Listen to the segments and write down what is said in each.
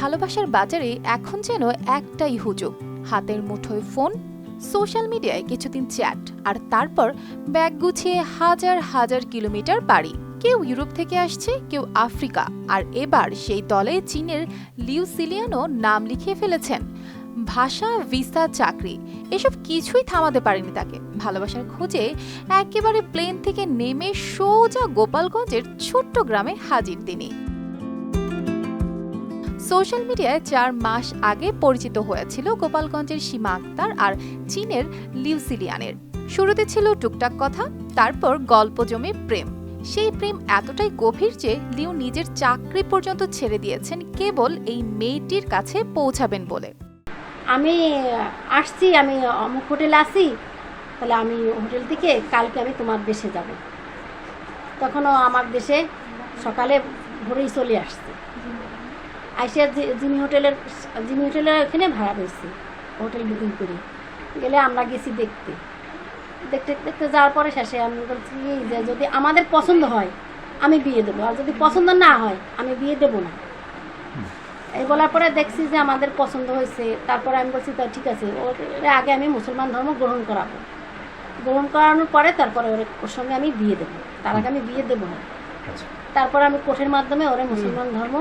ভালোবাসার বাজারে এখন যেন একটাই হুজুগ, হাতের মুঠোয় ফোন, সোশ্যাল মিডিয়ায় কিছুদিন চ্যাট, আর তারপর ব্যাগ গুছিয়ে হাজার হাজার কিলোমিটার বাড়ি কেউ ইউরোপ থেকে আসছে, কেউ আফ্রিকা, আর এবার সেই দলে চীনের লিউ লিউসিলিয়ানও নাম লিখিয়ে ফেলেছেন। ভাষা, ভিসা, চাকরি, এসব কিছুই থামাতে পারেনি তাকে। ভালোবাসার খোঁজে একেবারে প্লেন থেকে নেমে সোজা গোপালগঞ্জের ছোট্ট গ্রামে হাজির তিনি। সোশ্যাল মিডিয়ায় চার মাস আগে পরিচিত হয়েছিল গোপালগঞ্জের সীমা আক্তার আর চীনের লিউসিলিয়ানের। শুরুতে ছিল টুকটাক কথা, তারপর গল্প জমে প্রেম। সেই প্রেম এতটাই গভীর যে লিউ নিজের চাকরি পর্যন্ত ছেড়ে দিয়েছেন কেবল এই মেয়েটির কাছে পৌঁছাবেন বলে। আমি আসছি, আমি অমুক হোটেলে আসি তাহলে আমি হোটেল থেকে কালকে আমি তোমার দেশে যাব। তখনও আমার দেশে সকালে ভোরেই চলে আসছে। আইসে জি- জিমি হোটেলের জিমি হোটেলের ওখানে ভাড়া পেয়েছি হোটেল বুকিং করি গেলে আমরা গেছি দেখতে। দেখতে দেখতে যাওয়ার পরে শেষে আমি বলছি যে যদি আমাদের পছন্দ হয় আমি বিয়ে দেবো আর যদি পছন্দ না হয় আমি বিয়ে দেবো না। এই বলার পরে দেখছি যে আমাদের পছন্দ হয়েছে তারপরে আমি বলছি তা ঠিক আছে ওর আগে আমি মুসলমান ধর্ম গ্রহণ করাবো। গ্রহণ করানোর পরে তারপরে ওর ওর সঙ্গে আমি বিয়ে দেবো তার আগে আমি বিয়ে দেবো না। তারপরে আমি কোর্টের মাধ্যমে ওরে মুসলমান ধর্ম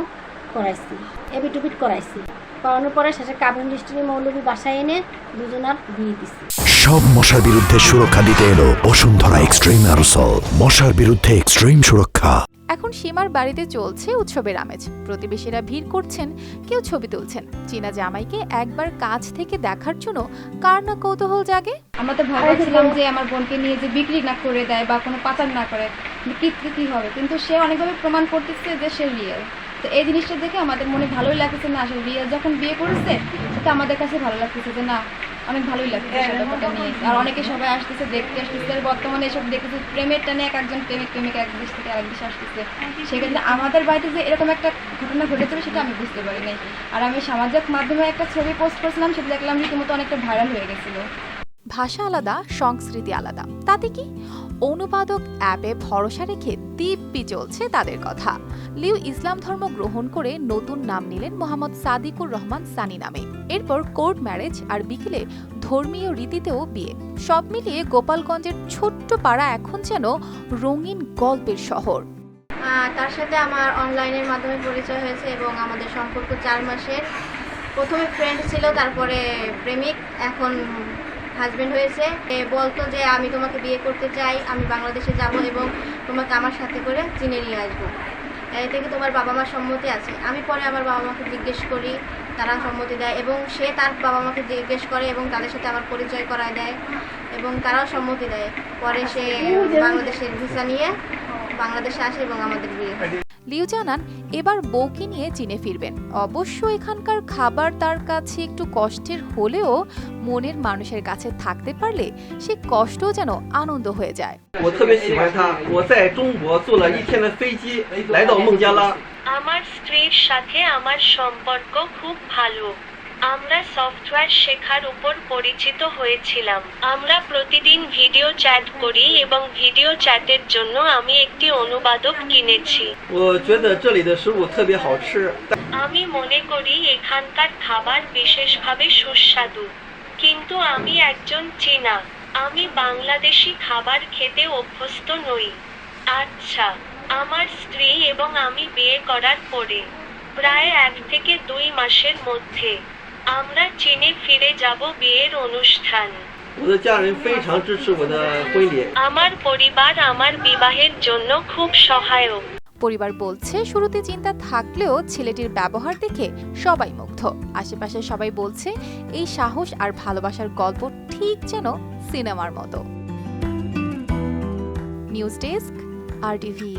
করাইছি এবিটুবিট করাইছি। করানোর পরে শেষে কাবিন ডিস্ট্রিক্ট মৌলবী বাসায় এনে দুজনার বিয়ে দিছি। সব মশার বিরুদ্ধে সুরক্ষা দিতে এলো বসুন্ধরা এক্সট্রিম অ্যারোসল। মশার বিরুদ্ধে এক্সট্রিম সুরক্ষা। এখন সীমার বাড়িতে চলছে উৎসবের আমেজ। প্রতিবেশীরা ভিড় করছেন কেউ ছবি তুলছেন। চীনা জামাইকে একবার কাছ থেকে দেখার জন্য কার না কৌতূহল জাগে? আমরা তো ভাবছিলাম যে আমার বোনকে নিয়ে যে বিক্রি না করে দেয় বা কোনো পাচার না করে কি কি হবে? কিন্তু সে অনেকভাবে প্রমাণ করতেছে যে সে রিয়েল তো এই জিনিসটা দেখে আমাদের মনে ভালোই লাগতেছে না আসলে রিয়েল যখন বিয়ে করেছে তো আমাদের কাছে ভালো লাগতেছে যে না অনেক ভালোই লাগতেছে ব্যাপারটা নিয়ে। আর অনেকে সবাই আসতেছে দেখতে আসতেছে আর বর্তমানে এসব দেখতেছে প্রেমের টানে এক একজন প্রেমিক প্রেমিক এক দেশ থেকে আরেক দেশে আসতেছে। সেক্ষেত্রে আমাদের বাড়িতে যে এরকম একটা ঘটনা ঘটেছিল সেটা আমি বুঝতে পারি নাই আর আমি সামাজিক মাধ্যমে একটা ছবি পোস্ট করেছিলাম সেটা দেখলাম রীতিমতো অনেকটা ভাইরাল হয়ে গেছিল। ভাষা আলাদা, সংস্কৃতি আলাদা। তাতে কি? অনুবাদক অ্যাপে ভরসা রেখে দিব্যি চলছে তাদের কথা। লিউ ইসলাম ধর্ম গ্রহণ করে নতুন নাম নিলেন মোহাম্মদ সাদিকুর রহমান সানি নামে। এরপর কোর্ট ম্যারেজ আর বিকেলে ধর্মীয় রীতিতেও বিয়ে। সব মিলিয়ে গোপালগঞ্জের ছোট্ট পাড়া এখন যেন রঙিন গল্পের শহর। তার সাথে আমার অনলাইনের মাধ্যমে পরিচয় হয়েছে এবং আমাদের সম্পর্ক চার মাসের। প্রথমে ফ্রেন্ড ছিল, তারপরে প্রেমিক, এখন হাজবেন্ড হয়েছে বলতো যে আমি তোমাকে বিয়ে করতে চাই আমি বাংলাদেশে যাব এবং তোমাকে আমার সাথে করে চিনে নিয়ে আসব। এ থেকে তোমার বাবা মার সম্মতি আছে। আমি পরে আমার বাবা মাকে জিজ্ঞেস করি তারা সম্মতি দেয় এবং সে তার বাবা মাকে জিজ্ঞেস করে এবং তাদের সাথে আমার পরিচয় করায় দেয় এবং তারাও সম্মতি দেয়। পরে সে বাংলাদেশের ভিসা নিয়ে বাংলাদেশে আসে এবং আমাদের বিয়ে। লিউ জানান, এবার বউকে নিয়ে চীনে ফিরবেন। অবশ্য এখানকার খাবার তার কাছে একটু কষ্টের হলেও মনের মানুষের কাছে থাকতে পারলে সে কষ্টও যেন আনন্দ হয়ে যায়। আমার স্ত্রীর সাথে আমার সম্পর্ক খুব ভালো। আমরা সফটওয়্যার শেখার উপর পরিচিত হয়েছিলাম। আমরা প্রতিদিন ভিডিও চ্যাট করি এবং ভিডিও চ্যাটের জন্য আমি একটি অনুবাদক কিনেছি। আমি মনে করি এখানকার খাবার বিশেষভাবে সুস্বাদু। কিন্তু আমি একজন চীনা। আমি বাংলাদেশি খাবার খেতে অভ্যস্ত নই। আচ্ছা আমার স্ত্রী এবং আমি বিয়ে করার পরে প্রায় এক থেকে দুই মাসের মধ্যে আমরা চীনে ফিরে যাব বিয়ের অনুষ্ঠান 我的家人非常支持我的婚礼。 আমার পরিবার আমার বিবাহের জন্য খুব সহায়ক পরিবার বলছে শুরুতে চিন্তা থাকলেও ছেলেটির ব্যবহার দেখে সবাই মুগ্ধ আশেপাশে সবাই বলছে এই সাহস আর ভালোবাসার গল্প ঠিক যেন সিনেমার মতো নিউজ ডেস্ক আর টিভি